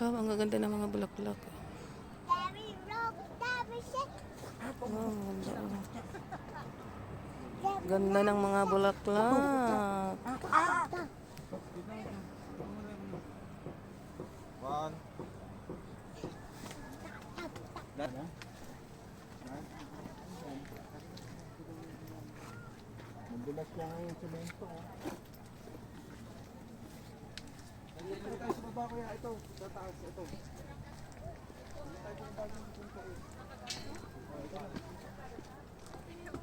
Oh, ang gaganda ng mga bulaklak. Oh, ang ganda. oh. Ganda ng mga bulaklak. One. Madulas lang yung semento. ah. Dito tayo sa baba kuya. Ito, sa taas. Ito.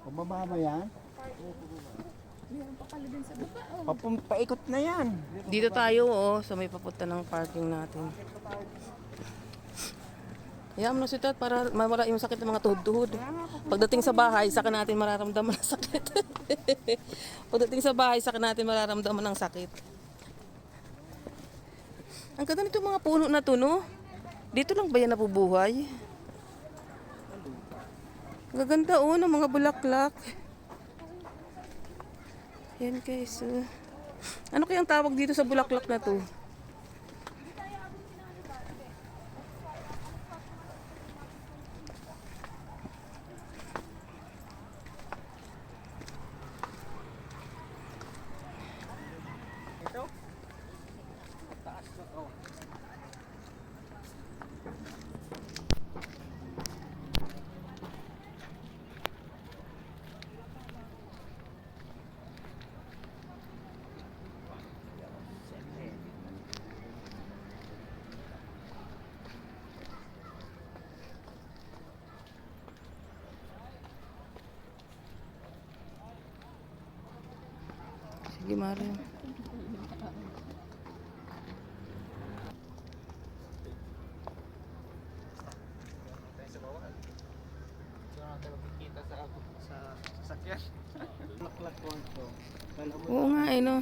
Pababa ba yan? Papum- paikot na yan. Dito tayo, oh, sa may papunta ng parking natin. Hayaan mo na si Tat para mawala yung sakit ng mga tuhod-tuhod. Pagdating sa bahay, saka natin mararamdaman ng sakit. Pagdating sa bahay, saka natin mararamdaman ng sakit. Ang ganda nito mga puno na to, no? Dito lang ba yan nabubuhay? Gaganda, oh, ng mga bulaklak. Yan guys, oh. Ano kayang tawag dito sa bulaklak na to? gimana? Sa sa sasakyan. Laklak ko ito. Oo nga, eh, no.